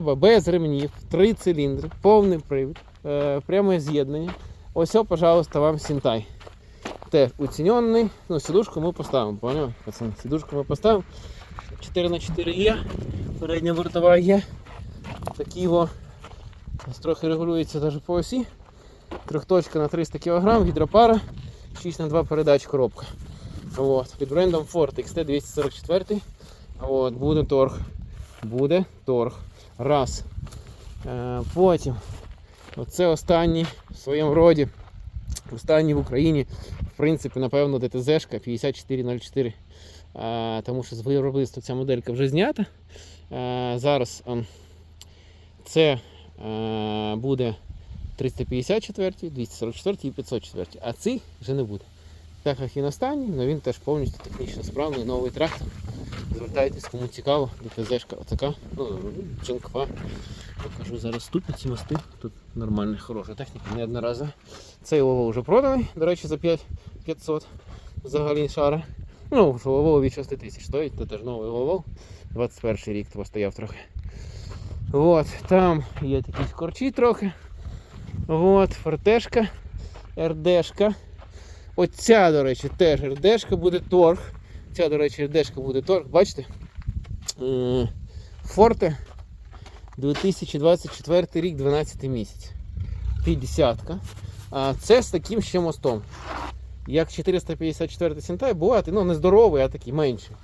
Без ремнів, три циліндри, повний привід, е, пряме з'єднання. Ось, пожалуйста, вам Сінтай. Теж уцінений. Ну, сідушку ми поставимо, поняли? Сідушку ми поставимо. 4 на 4 є, передня бортова є. Такі о, ось трохи регулюється навіть по осі. Трьохточка на 300 кг, гідропара, 6 на 2 передач коробка. От. Під брендом Ford XT244. От, буде торг. Буде торг. Раз. Е, потім. Оце останній в своєму роді. Останній в Україні. В принципі, напевно, ДТЗ-шка 5404. Е, тому що з виробництва ця моделька вже знята. Е, зараз ем, це буде 354, 244 і 504. А цей вже не буде. Так як він останній, але він теж повністю технічно справний, новий трактор. Звертайтесь, кому цікаво, ДТЗ-шка отака, ну, джинква. Покажу зараз ступиці, мости. Тут нормальна, хороша техніка, не одноразова. Цей Лово вже проданий, до речі, за 5500 взагалі шара. Ну, що Лово від 6 тисяч стоїть, це теж новий Лово. 21 рік постояв трохи. От, там є такі корчі трохи. От, фортешка, РДшка. Оця, до речі, теж РДшка буде торг. Ця, до речі, РДшка буде торг. Бачите? Е, Форте 2024 рік, 12 місяць. 50. А це з таким ще мостом. Як 454 Сентай, бувати, ну не здоровий, а такий менший.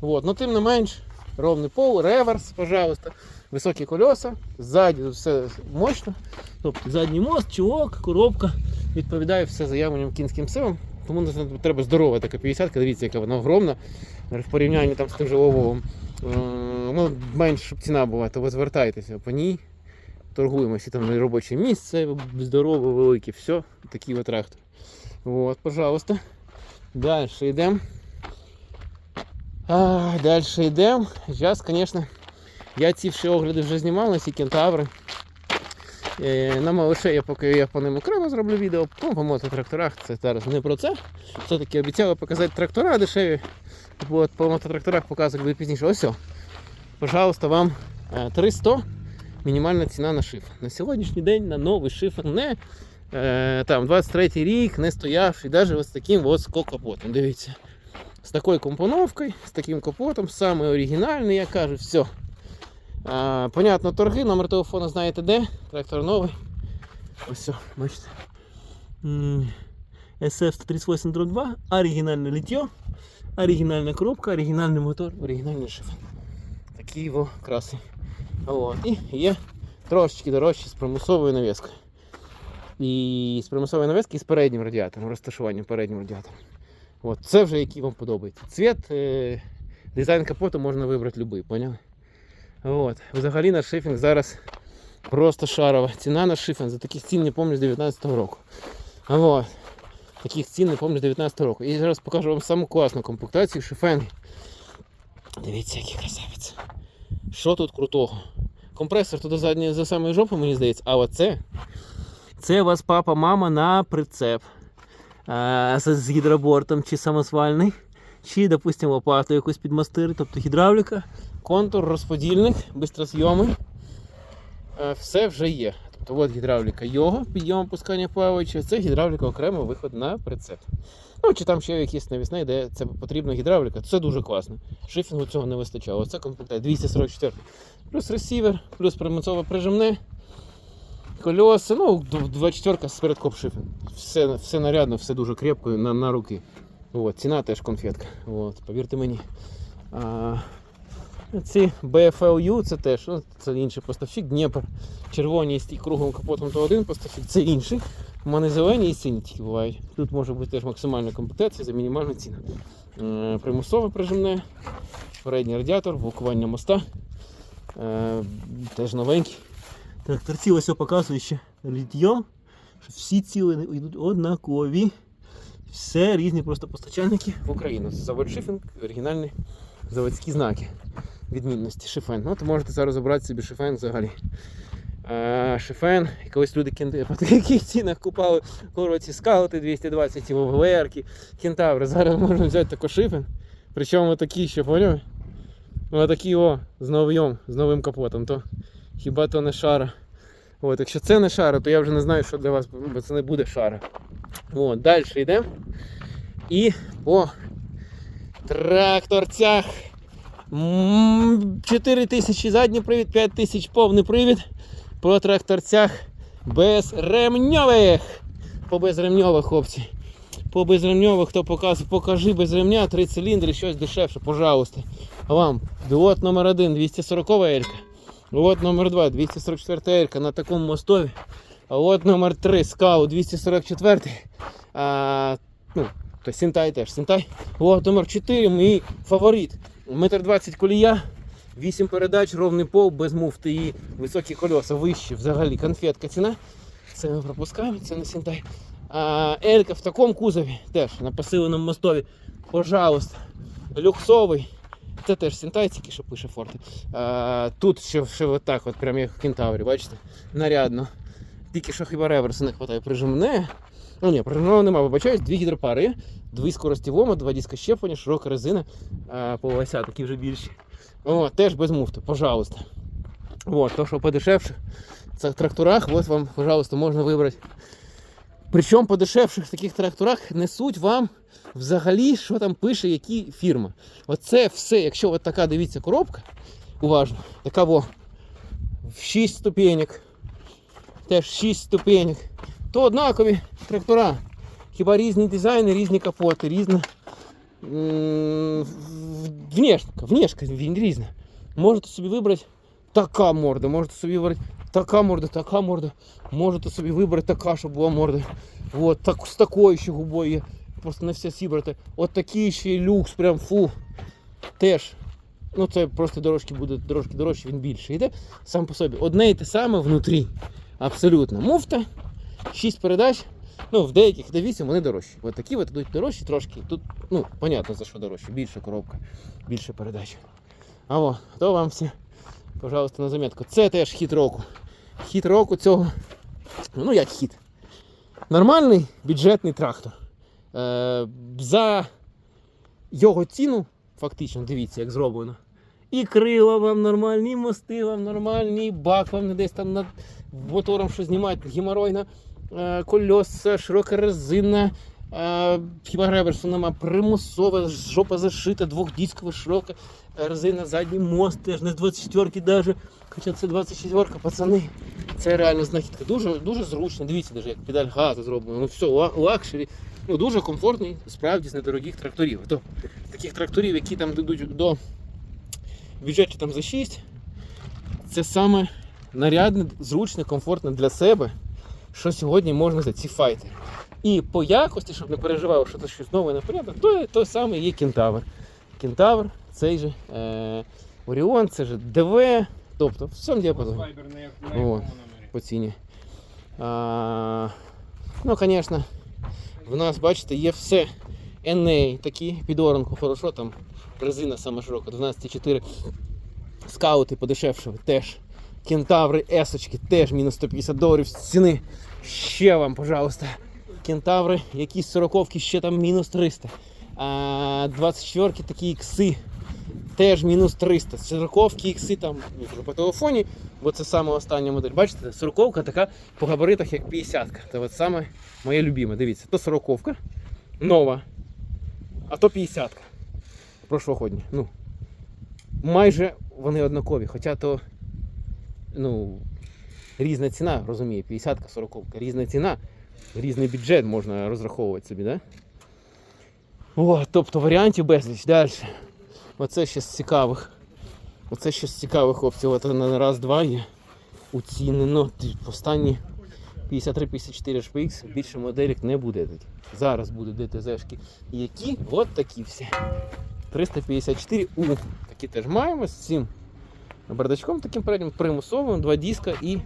Вот. Но тим не менш, ровний пол, реверс, пожалуйста, високі колеса, ззаді все мощно. Тобто задній мост, чулок, коробка, відповідає все заявленням кінським силам. Тому треба здорова така 50 дивіться, яка вона огромна. В порівнянні там з тим же Лововим. Е, Ну, менше щоб ціна була, то ви звертайтеся по ній. Торгуємося там робоче місце, здорове, велике, все. Такий от трактор. Вот, пожалуйста. Далі йдемо. Далі йдемо. Зараз, звісно, я ці всі огляди вже знімав на ці кентаври. Е, на малише я поки я по ним окремо зроблю відео, по мототракторах це зараз не про це. Все-таки обіцяли показати трактора дешеві. От, по мототракторах показувати буде пізніше. Ось. о. Пожалуйста, вам е, 300 мінімальна ціна на шифр. На сьогоднішній день на новий шифр не е, там 23 рік, не стоявший, навіть ось таким ось капотом. Дивіться. З такою компоновкою, з таким капотом, саме оригінальний, я кажу, все. Понятно, торги, номер телефону знаєте де. Трактор новий. Ось все, бачите. SF-138-2, оригінальне літьо, оригінальна коробка, оригінальний мотор, оригінальний шифр. Такі його краси. От. І є трошечки дорожчі з примусовою навіскою. І з примусовою навіски і з переднім радіатором, розташуванням переднім радіатором. От. Це вже який вам подобається. Цвіт, е, дизайн капоту можна вибрати будь-який, поняли? От. Взагалі наш шифінг зараз просто шарова. Ціна на шифінг за таких цін не пам'ятаю з 19-го року. От. Таких цін не пам'ятаю з 19 року. І зараз покажу вам саму класну комплектацію шифенги. Дивіться, який красавець. Що тут крутого? Компресор туди задній за самою жопу, мені здається, а оце. Це у вас папа, мама на прицеп. А, з, гідробортом чи самосвальний, чи, допустимо, лопату якусь підмастити, тобто гідравліка, контур, розподільник, бистрозйомий. Е, Все вже є. Тобто от гідравліка його, підйом опускання плаваючи, це гідравліка окремо виход на прицеп. Ну, чи там ще якісь навісне, де це потрібна гідравліка, це дуже класно. Шифінгу цього не вистачало. Оце комплектація 244. Плюс ресівер, плюс примусове прижимне. Колеса, ну, 24 з передкоп шифінг. Все, все нарядно, все дуже крепко на, на руки. От, ціна теж конфетка. От, повірте мені. А, ці BFLU це теж, ну, це інший поставщик, Дніпр. Червоні з круглим капотом то один поставщик, це інший. У мене зелені і сині тільки бувають. Тут може бути теж максимальна комплектація за мінімальну ціну. Е, примусове прижимне, передній радіатор, блокування моста. Е, теж новенький. Так, торці ось показує ще літьо, що всі ціли йдуть однакові. Все різні просто постачальники в Україну. Це завод Шифінг, оригінальні заводські знаки відмінності. Шифен. Ну, то можете зараз обрати собі шифен взагалі. А, шифен, і колись люди кенти по таких цінах купали курва скаути 220 ВВР, кентаври. Зараз можна взяти тако шифен. Причому такі ще, поняли? Ось такі о, з новим, з новим капотом. То Хіба то не шара. От, якщо це не шара, то я вже не знаю, що для вас, бо це не буде шара. От, далі йдемо. І по тракторцях. М, 4 тисячі задній привід, 5 тисяч повний привід. По тракторцях безремньових. По безремньових, хлопці. По безремньових, хто показує, покажи без ремня, 3 циліндри, щось дешевше, пожалуйста. А вам, лот номер 1, 240 елька. Лот номер 2, 244 елька на такому мостові. А лот номер 3, скау 244. А, ну, то Сінтай теж. Сінтай. Лот номер 4, мій фаворит. Метр 20 колія, 8 передач, ровний пол, без муфти і високі колеса, вищі взагалі конфетка ціна. Це ми пропускаємо, це не Сінтай. А, Елька в такому кузові теж на посиленому мостові. Пожалуйста. Люксовий. Це теж Сінтай, тільки що пише Форте. А, тут ще, ще отак, от прям як в кентаврі, бачите? Нарядно. Тільки що хіба реверсу не вистачає прижимне. Ну ні, прижимного нема, вибачаюсь, дві гідропари, дві скорості вома, два диска щеплення, широка резина, по ося такі вже більші. О, теж без муфти, пожалуйста. Вот, то, що подешевше, в тракторах, от вам, пожалуйста, можна вибрати. Причому по дешевших таких тракторах несуть вам взагалі, що там пише, які фірма. Оце все, якщо от така дивіться коробка, уважно, така во, в 6 ступенек, теж 6 ступенек, то однакові трактора. Хіба різні дизайни, різні капоти, різна внешка, внешка різна. Можете собі вибрати така морда, можете собі вибрати така морда, така морда. Можете собі вибрати така, щоб була морда. От, так, з такою ще губою є. Просто не все зібрати. От такий ще люкс, прям фу. Теж. Ну це просто дорожки буде трошки дорожче, він більше йде сам по собі. Одне і те саме внутрі. Абсолютно. Муфта, 6 передач. Ну, в деяких де 8 вони дорожчі. От такі от йдуть дорожчі трошки. Тут, ну, понятно за що дорожче. Більша коробка, більше передач. А о, то вам всі, пожалуйста, на замітку. Це теж хід року. Хід року цього. Ну як хід? Нормальний бюджетний трактор. Е, за його ціну, фактично, дивіться, як зроблено. І крила вам нормальні, і мости вам нормальні, і бак вам не десь там над мотором що знімають, геморойна, е, кольоса, широка резина, е, хіба реверсу нема, примусова, жопа зашита, двохдисковая широка е, резина, задній мост теж не з 24-ки даже. Хоча це 24-ка, пацани. Це реально знахідка. Дуже, дуже зручно. Дивіться, даже, як педаль газу зроблено. Ну все, лакшері. Ну, дуже комфортний, справді з недорогих тракторів. То, таких тракторів, які там йдуть до бюджеті там за 6, це саме нарядне, зручне, комфортне для себе, що сьогодні можна за ці файти. І по якості, щоб не переживав, що це щось нове непонятне, то той самий є кентавр. Кентавр, цей же е, Оріон, це же ДВ, тобто в цьому діапазоні Файбер на як- на О. якому номері? по ціні. А, ну, звісно, в нас, бачите, є все. NA такі, під оранку хорошо, там резина саме широка, 12,4. Скаути подешевше теж. Кентаври есочки теж мінус 150 доларів з ціни. Ще вам, пожалуйста. Кентаври, якісь сороковки ще там мінус 300. А 24 такі ікси теж мінус 300. Сороковки ікси там ну, вже по телефоні, бо це саме остання модель. Бачите, сороковка така по габаритах, як 50-ка. Це от саме моє любиме. Дивіться, то сороковка нова, а то 50-ка. Прошлогодня. Ну, майже вони однакові, хоча то ну, різна ціна, розуміє, 50-ка, 40-ка, різна ціна, різний бюджет можна розраховувати собі, да? О, тобто варіантів безліч. Далі. Оце ще з цікавих. Оце ще з цікавих хлопців. От на раз-два є уцінено. Останні 53-54 HPX більше моделек не буде. Зараз будуть ДТЗшки. Які? От такі всі. 354У. Такі теж маємо з цим бардачком таким переднім примусовим, два диска і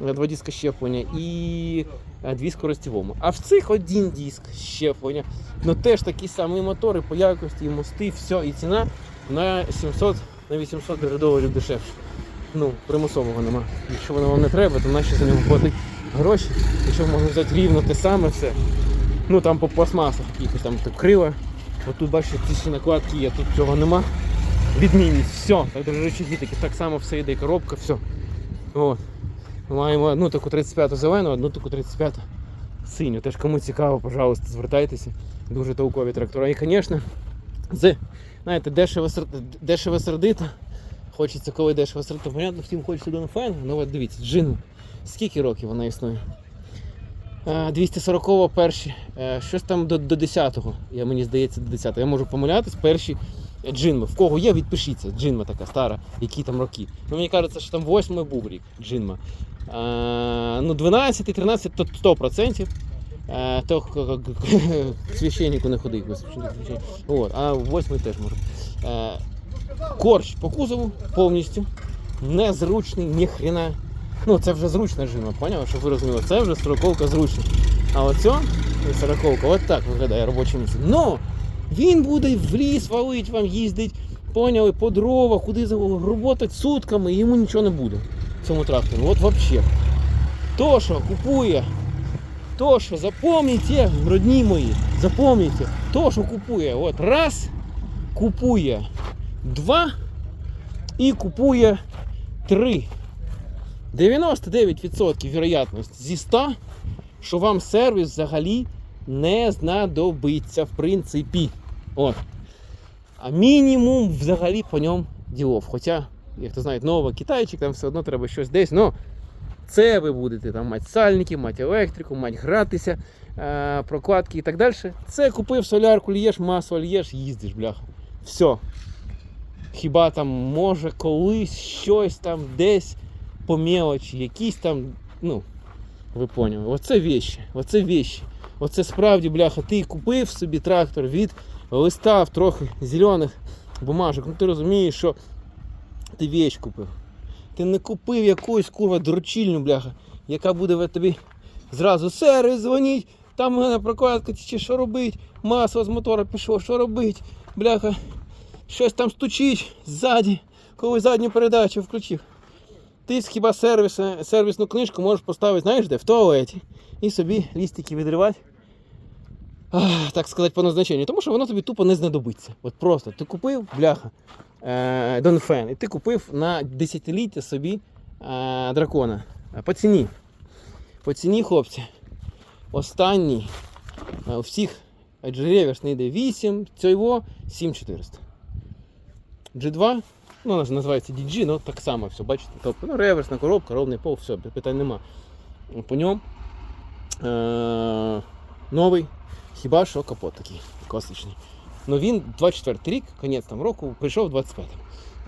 два диска щеплення і е, дві скорості вому. А в цих один диск щеплення. Ну теж такі самі мотори по якості, і мости, все, і ціна на 700 на 800 даже доларів дешевше. Ну, примусового нема. Якщо воно вам не треба, то наші за нього платить гроші. Якщо можна взяти рівно те саме все. Ну там по пластмасах якихось там так криво. От тут бачите, ці всі накладки є, тут цього нема. Відмінність, все. Так даже речі так само все йде, коробка, все. От. Маємо одну таку 35-ту зелену, одну таку 35 синю. Теж кому цікаво, пожалуйста, звертайтеся. Дуже толкові трактора. І, звісно, з, знаєте, дешево, дешево сердито. Хочеться, коли дешево сердито. Понятно, всім хочеться до файн. Ну от дивіться, джин. Скільки років вона існує? Е, 240 перші, е, щось там до, до 10-го, я, мені здається, до 10-го. Я можу помилятись, перші джинми. В кого є, відпишіться. Джинма така стара, які там роки. Ну, мені кажеться, що там 8 був рік джинма. Е, ну, 12 13 то 100%. Е, то священнику не ходив. От, а 8 теж може. Е, корч по кузову повністю. Незручний, ні хрена. Ну, це вже зручна жима, поняв? Щоб ви розуміли, це вже сороковка зручна. А оцьо, сороковка, от так виглядає робоче місце. Но він буде в ліс валить, вам їздить, поняли, по дрова, куди роботать сутками, і йому нічого не буде. Цьому трактору. От взагалі. То, що купує, то, що запам'ятайте, родні мої, запам'ятайте, то, що купує, от раз, купує два і купує три. 99% вірогідність зі 100, що вам сервіс взагалі не знадобиться, в принципі. От. А мінімум взагалі по ньому ділов. Хоча, як то знають, новий китайчик, там все одно треба щось десь. Ну, це ви будете там мати сальники, мати електрику, мати гратися, е, прокладки і так далі. Це купив солярку, лієш, масло лієш, їздиш, бляха. Все. Хіба там може колись щось там десь по мелочі, якісь там, ну, ви поняли, оце вещі, оце вещі. Оце справді, бляха, ти купив собі трактор від листав трохи зелених бумажок. Ну ти розумієш, що ти вещь купив. Ти не купив якусь курва дрочільну, бляха, яка буде тобі зразу сервіс дзвонить, там мене прокладка чи що робить, масло з мотора пішло, що робить, бляха, щось там стучить ззаді, коли задню передачу включив. Ти хіба сервіс, сервісну книжку можеш поставити, знаєш де? В туалеті. І собі лістики відривати. Так сказати, по назначенню. Тому що воно тобі тупо не знадобиться. От просто ти купив, бляха, е, Донфен, і ти купив на десятиліття собі е, дракона. По ціні. По ціні, хлопці. Останній е, у всіх реверс не йде 8, цього 7400. G2 Ну, вона ж називається DG, ну так само все, бачите. Тобто, ну, реверсна коробка, ровний пол, все, питань нема. По ньому е- новий, хіба що капот такий класичний. Ну він 24 рік, кінець там року, прийшов 25.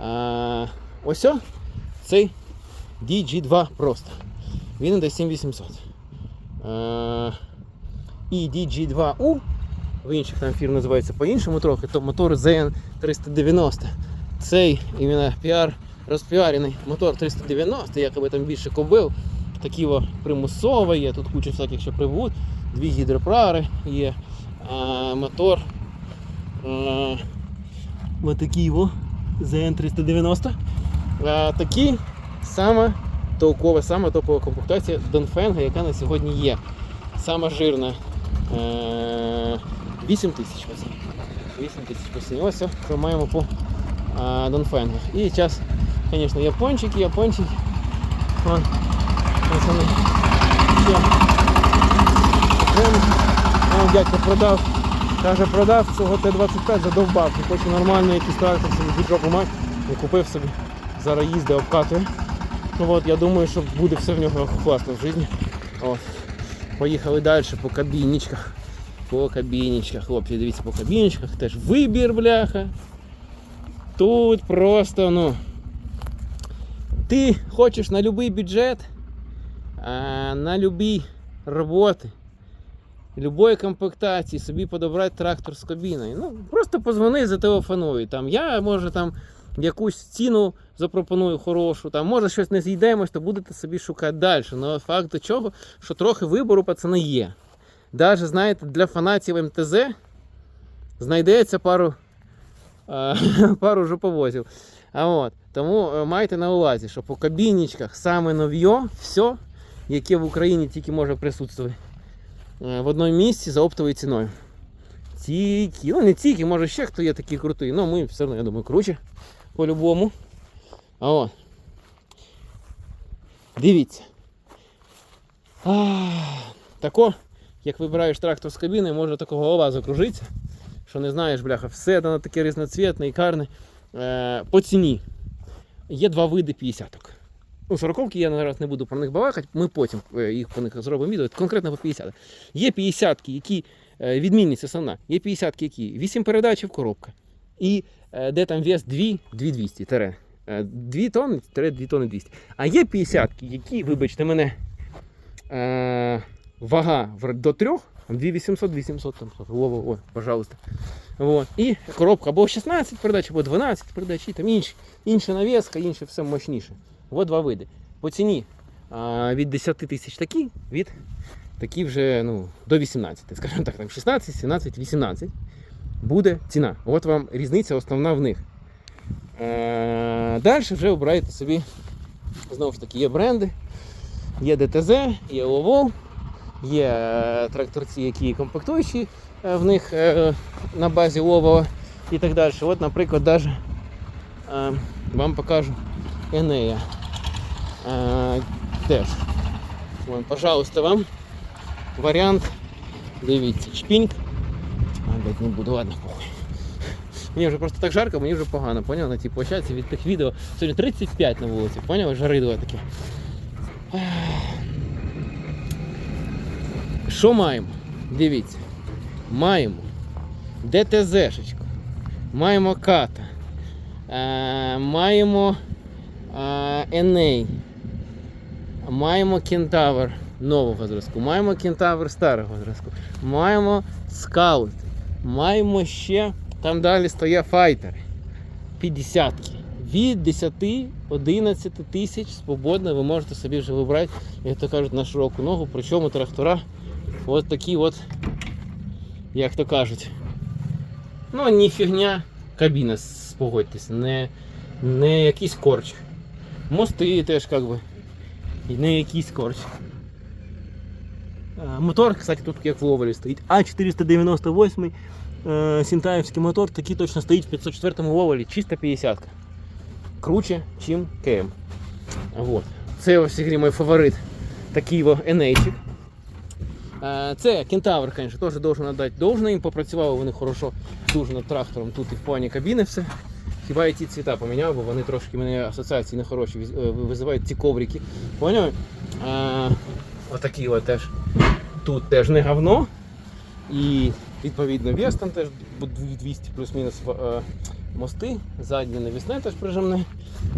Е- ось цей DG2 просто. Він іде 7800. Е- і DG2U, в інших там фірм називається по-іншому трохи, то мотор ZN390 цей іменно піар розпіарений мотор 390, якоби там більше кобил, такі о, є, тут куча всяких ще прибут, дві гідропрари є, а, мотор а, ось такий о, ZN390. А, такий саме толкова, саме топова комплектація Донфенга, яка на сьогодні є. Сама жирна. Е, 8 тисяч. 8 тисяч. Ось, що маємо по а, Донфенгах. І зараз, звісно, япончики, япончики. Вон. Вон, вон дядько продав. Каже, продав цього Т-25 задовбав. Хоче нормально якийсь трактор собі під жопу мати. І купив собі. Зараз їздить, обкатує. Ну от, я думаю, що буде все в нього класно в житті. От. Поїхали далі по кабінічках. По кабінічках. Хлопці, дивіться, по кабінічках. Теж вибір, бляха. Тут просто, ну. Ти хочеш на будь-який бюджет, на будь-які роботи, любої комплектації собі подобрати трактор з кабіною. Ну, просто позвони, зателефонуй. Там, я може там якусь ціну запропоную хорошу, там, може щось не зійдемось, то будете собі шукати далі. Ну, факт до чого, що трохи вибору пацани є. Даже, знаєте, для фанатів МТЗ знайдеться пару е, пару жоповозів. А от, тому е, майте на увазі, що по кабінічках саме нов'є, все, яке в Україні тільки може присутствувати в одному місці за оптовою ціною. Тільки, ну не тільки, може ще хто є такий крутий, ну ми все одно, я думаю, круче по-любому. А от. Дивіться. А, тако, як вибираєш трактор з кабіни, може такого голова закружиться, що не знаєш, бляха, все воно таке різноцвітне і карне. Е, по ціні. Є два види 50-ок. Ну, 40 я зараз не буду про них балакати, ми потім е, їх по них зробимо відео, конкретно по 50. Є 50-ки, які е, відмінність основна. Є 50-ки, які 8 передач і коробка. І е, де там вес 2, 2200, тере. Е, 2 тонни, тере 2 тонни 200. А є 50-ки, які, вибачте мене, вага до 3, 2800, 2700, там, Вова, о, пожалуйста. Вот. І коробка або 16 передач, або 12 передач, і там інші, інша навіска, інше все мощніше. От два види. По ціні від 10 тисяч такі, від такі вже ну, до 18. Скажімо так, там 16, 17, 18 буде ціна. От вам різниця основна в них. Е, Далі вже обираєте собі, знову ж таки, є бренди, є ДТЗ, є ОВО, є е, тракторці, які комплектуючі е, в них на базі ОВО і так далі. От, наприклад, е, вам покажу Енея. Теж. Вон, пожалуйста, вам варіант. Дивіться, чпіньк. А, блядь, не буду, ладно, похуй. Мені вже просто так жарко, мені вже погано, поняв? На тій площадці від тих відео. Сьогодні 35 на вулиці, поняв? Жаридо таке. Що маємо? Дивіться. Маємо ДТЗшечку, маємо ката, е, маємо Еней, маємо кентавр нового зразку, маємо кентавр старого зразку, маємо скаут, маємо ще там далі стоять файтери. 50 від 10-11 тисяч свободно ви можете собі вже вибрати, як то кажуть, на широку ногу. Причому трактора от такі от, як то кажуть. Ну, не фігня кабіна, с- погодьтесь, не, не якийсь корч. Мости теж як би. І не якийсь корч. Мотор, кстати, тут як в Ловелі стоїть. А498 е, Сінтаївський мотор, такий точно стоїть в 504 Ловелі, чисто 50 -ка. Круче, чим КМ. Вот. Це ось мій фаворит. Такий Енейчик. Е, Це кентавр, звісно, теж должен надати должне. Їм попрацювали вони хорошо дуже над трактором тут і в плані кабіни все. Хіба я ті цвіта поміняв, бо вони трошки мене асоціації нехороші віз- е, визивають ці коврики. Поняв? Е, Отакі от теж. Тут теж не говно. І відповідно вес там теж 200 плюс-мінус е, мости. Заднє навісне теж прижимне.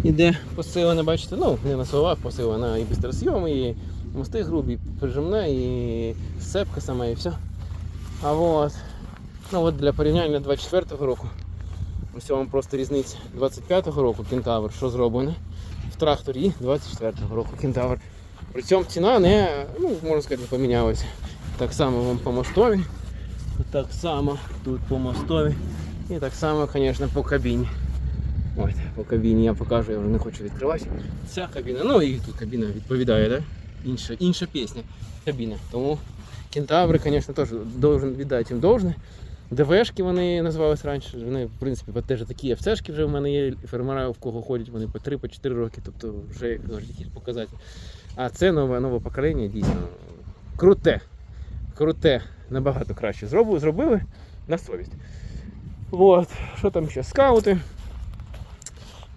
Іде посилене, бачите, ну не на словах посилене, а і бистросйом, і мости грубі, прижимне, і сцепка сама, і все. А от, ну от для порівняння 24-го року. Ось вам просто різниця 25-го року кентавр, що зроблено в тракторі і 24-го року кентавр. При цьому ціна не, ну, можна сказати, помінялася. Так само вам по мостові, так само тут по мостові. І так само, звісно, по кабіні. Ось, по кабіні я покажу, я вже не хочу відкривати. Ця кабіна, ну і тут кабіна відповідає, да? інша, інша пісня кабіна. Тому кентаври, звісно, теж должен віддати їм должне. ДВшки вони називались раніше. Вони, в принципі, теж такі ФЦшки вже в мене є, фермера, в кого ходять, вони по 3-4 роки, тобто вже якісь показателі. А це нове, нове покоління дійсно круте. Круте, набагато краще зробили, зробили на совість. Вот. Що там ще? Скаути.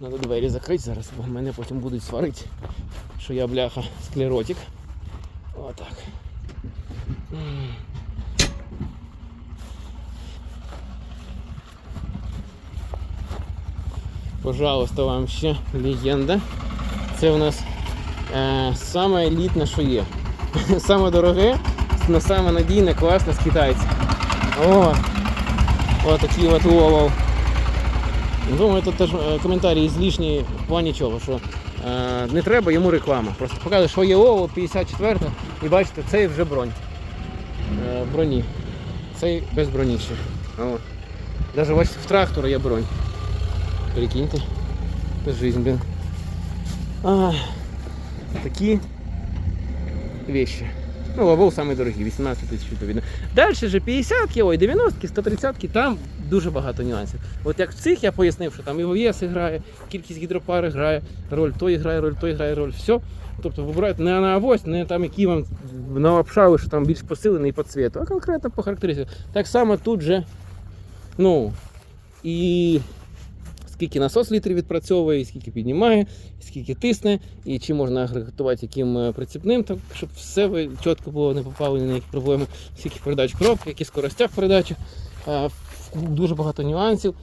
Надо двері закрити зараз, бо мене потім будуть сварити, що я бляха склеротик. Отак. Пожалуйста, вам ще легенда. Це у нас е, саме елітне, що є. Саме дороге, саме надійне, класне з китайців. О, от такий от ловов. Думаю, тут теж е, коментарі злішні в плані чого, що е, не треба йому реклама. Просто показує, що є ОВО 54 і бачите, цей вже бронь. Е, броні. Цей без броні ще. Бачите, в трактора є бронь. Прикиньте. Це жизнь, блин. А, такі вещи. Ну, лавол самий дорогий, 18 тисяч відповідно. Далі же 50-ки, ой, 90-ки, 130-ки, там дуже багато нюансів. От як в цих я пояснив, що там і ОВС грає, кількість гідропари грає, роль той грає, роль той грає, роль все. Тобто вибирають не на авось, не там, які вам налапшали, що там більш посилений по цвету, а конкретно по характеристикам. Так само тут же, ну, і скільки насос літрів відпрацьовує, скільки піднімає, скільки тисне, і чи можна агрегатувати яким е, прицепним, так, щоб все чітко було, не попали на які проблеми, скільки передач коробки, які скоростях передачі. Дуже багато нюансів.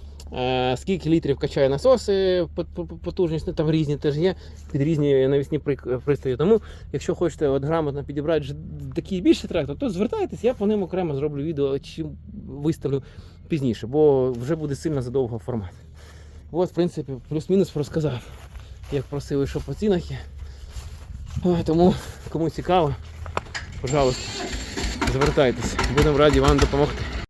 Скільки літрів качає насоси, по- по- по- потужність, ну, там різні теж є, під різні навісні пристрої. Тому, якщо хочете от грамотно підібрати такий більший трактор, то звертайтесь, я по ним окремо зроблю відео чи виставлю пізніше, бо вже буде сильно задовго формат. От, в принципі, плюс-мінус розказав, як просили, що по цінах є. Тому, кому цікаво, пожалуйста, звертайтеся. Будемо раді вам допомогти.